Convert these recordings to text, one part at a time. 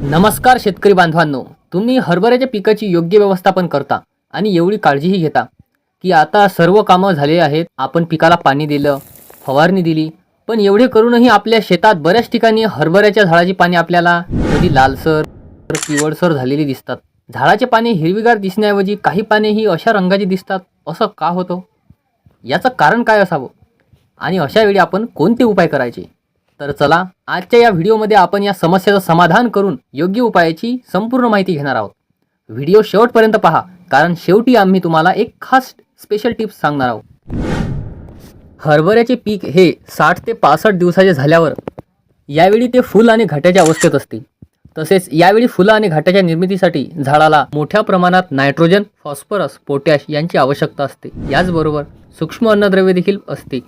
नमस्कार शेतकरी बांधवांनो. तुम्ही हरभऱ्याच्या पिकाची योग्य व्यवस्थापन करता आणि एवढी काळजीही घेता की आता सर्व कामं झाले आहेत. आपण पिकाला पाणी दिलं फवारणी दिली पण एवढे करूनही आपल्या शेतात बऱ्याच ठिकाणी हरभऱ्याच्या झाडाची पाने आपल्याला कधी लालसर पिवळसर झालेली दिसतात. झाडाचे पाने हिरवीगार दिसण्याऐवजी काही पाने ही अशा रंगाची दिसतात असं का होतं? याचं कारण काय असावं? आणि अशा वेळी आपण कोणते उपाय करायचे? तर चला आजच्या या व्हिडिओमध्ये आपण या समस्येचं समाधान करून योग्य उपायाची संपूर्ण माहिती घेणार आहोत. व्हिडिओ शेवटपर्यंत पहा कारण शेवटी आम्ही तुम्हाला एक खास स्पेशल टिप्स सांगणार आहोत. हरभऱ्याचे पीक हे साठ ते पासष्ट दिवसाचे झाल्यावर यावेळी ते फुल आणि घाट्याच्या अवस्थेत असते तसेच यावेळी फुलं आणि घाट्याच्या निर्मितीसाठी झाडाला मोठ्या प्रमाणात नायट्रोजन फॉस्फरस पोटॅश यांची आवश्यकता असते. याचबरोबर सूक्ष्म अन्नद्रव्य देखील असते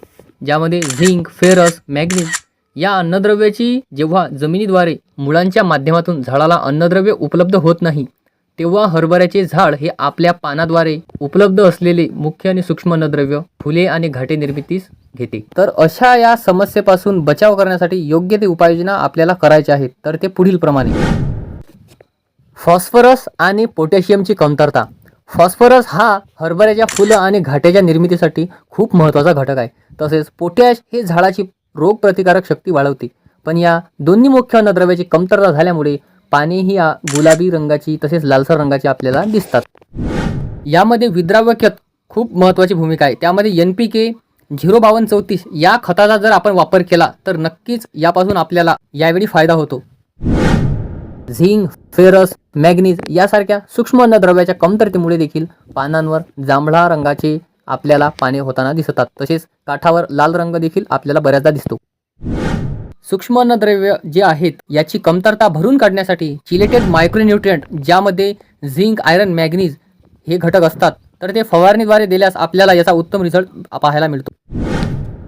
ज्यामध्ये झिंक फेरस मॅग्नीज या अन्नद्रव्याची जेव्हा जमिनीद्वारे मुळांच्या माध्यमातून झाडाला अन्नद्रव्य उपलब्ध होत नाही तेव्हा हरभऱ्याचे झाड हे आपल्या पानाद्वारे उपलब्ध असलेले मुख्य आणि सूक्ष्म अन्नद्रव्य फुले आणि घाटे निर्मितीस घेते. तर अशा या समस्येपासून बचाव करण्यासाठी योग्य ते उपाययोजना आपल्याला करायच्या आहेत तर ते पुढील प्रमाणे. फॉस्फरस आणि पोटॅशियमची कमतरता. फॉस्फरस हा हरभऱ्याच्या फुलं आणि घाट्याच्या निर्मितीसाठी खूप महत्त्वाचा घटक आहे. तसेच पोटॅश हे झाडाची रोगप्रतिकारक शक्ती वाढवते. पण या दोन्ही मुख्य अन्नद्रव्याची कमतरता झाल्यामुळे पाने ही गुलाबी रंगाची तसेच लालसर रंगाची आपल्याला दिसतात. यामध्ये विद्राव्य खत खूप महत्त्वाची भूमिका आहे. त्यामध्ये एन पी के झिरो बावन्न चौतीस या खताचा जर आपण वापर केला तर नक्कीच यापासून आपल्याला यावेळी फायदा होतो. झिंक फेरस मॅग्नीज यासारख्या सूक्ष्म अन्नद्रव्याच्या कमतरतेमुळे देखील पानांवर जांभळा रंगाचे आपल्याला पाने होताना दिसतात. तसेच काठावर लाल रंग देखील आपल्याला बऱ्याचदा दिसतो. सूक्ष्म अन्नद्रव्य जे आहेत याची कमतरता भरून काढण्यासाठी चिलेटेड मायक्रोन्यूट्रियंट ज्यामध्ये झिंक आयरन मॅग्नीज हे घटक असतात तर ते फवारणीद्वारे दिल्यास आपल्याला याचा उत्तम रिझल्ट पाहायला मिळतो.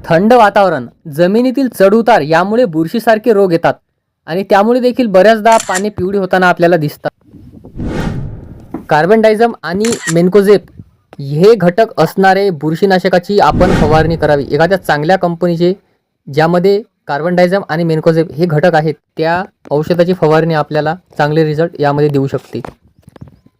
थंड वातावरण जमिनीतील चढउतार यामुळे बुरशीसारखे रोग येतात आणि त्यामुळे देखील बऱ्याचदा पाने पिवळी होताना आपल्याला दिसतात. कार्बन डायझम आणि मेन्कोझेप हे घटक असणारे बुरशीनाशकाची आपण फवारणी करावी. एखाद्या चांगल्या कंपनीचे ज्यामध्ये कार्बन डायझम आणि मेनकोझेब हे घटक आहेत त्या औषधाची फवारणी आपल्याला चांगले रिझल्ट यामध्ये देऊ शकते.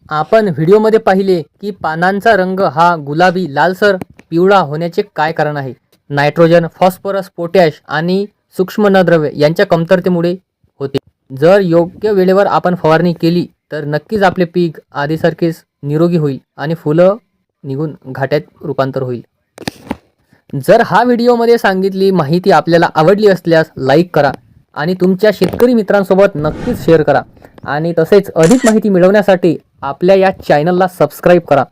आपण व्हिडिओमध्ये पाहिले की पानांचा रंग हा गुलाबी लालसर पिवळा होण्याचे काय कारण आहे? नायट्रोजन फॉस्फरस पोटॅश आणि सूक्ष्म नद्रव्य यांच्या कमतरतेमुळे होते. जर योग्य वेळेवर आपण फवारणी केली तर नक्कीच आपले पीक आधीसारखेच निरोगी होईल आणि फुलं निघून घाट्यात रूपांतर होईल. जर हा व्हिडिओमध्ये सांगितली माहिती आपल्याला आवडली असल्यास लाईक करा आणि तुमच्या शेतकरी मित्रांसोबत नक्कीच शेअर करा. आणि तसेच अधिक माहिती मिळवण्यासाठी आपल्या या चॅनलला सबस्क्राईब करा.